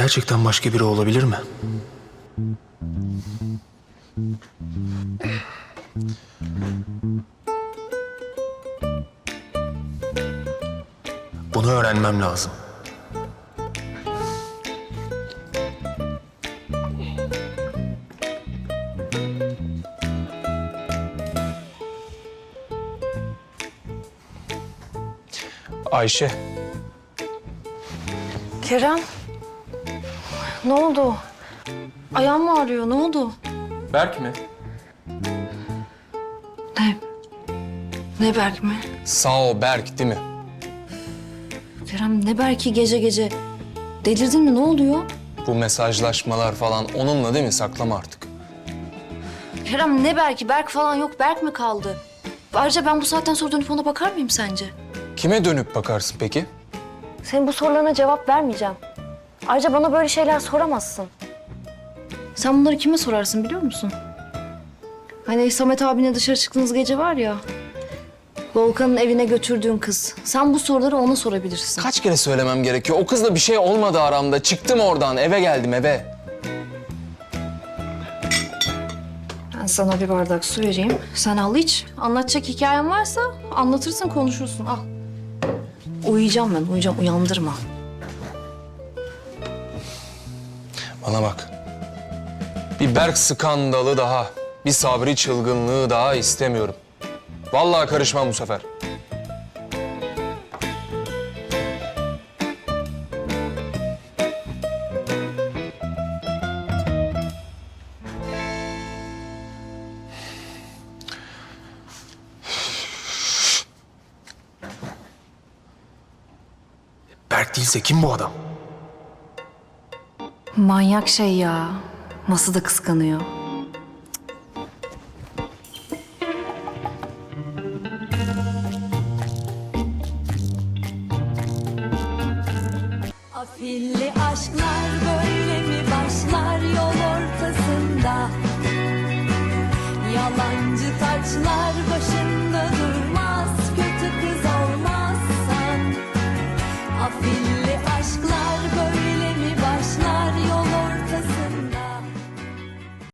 Gerçekten başka biri olabilir mi? Bunu öğrenmem lazım. Ayşe, Kerem. Ne oldu? Ayağım mı ağrıyor? Ne oldu? Berk mi? Ne? Ne Berk mi? Sağ ol Berk değil mi? Kerem ne Berk'i gece gece? Delirdin mi? Ne oluyor? Bu mesajlaşmalar falan onunla değil mi? Saklama artık. Kerem ne Berk'i? Berk falan yok. Berk mi kaldı? Ayrıca ben bu saatten sonra dönüp ona bakar mıyım sence? Kime dönüp bakarsın peki? Senin bu sorularına cevap vermeyeceğim. Ayrıca bana böyle şeyler soramazsın. Sen bunları kime sorarsın biliyor musun? Hani Samet abine dışarı çıktığınız gece var ya... Volkan'ın evine götürdüğün kız. Sen bu soruları ona sorabilirsin. Kaç kere söylemem gerekiyor? O kızla bir şey olmadı aramda. Çıktım oradan, eve geldim eve. Ben sana bir bardak su vereyim. Sen al iç. Anlatacak hikayen varsa anlatırsın konuşursun. Al. Uyuyacağım ben, uyuyacağım. Uyandırma. Bana bak. Bir Berk skandalı daha, bir Sabri çılgınlığı daha istemiyorum. Vallahi karışmam bu sefer. Berk değilse kim bu adam? Manyak şey ya. Nasıl da kıskanıyor. Afilli aşklar böyle mi başlar yol ortasında? Yalancı taçlar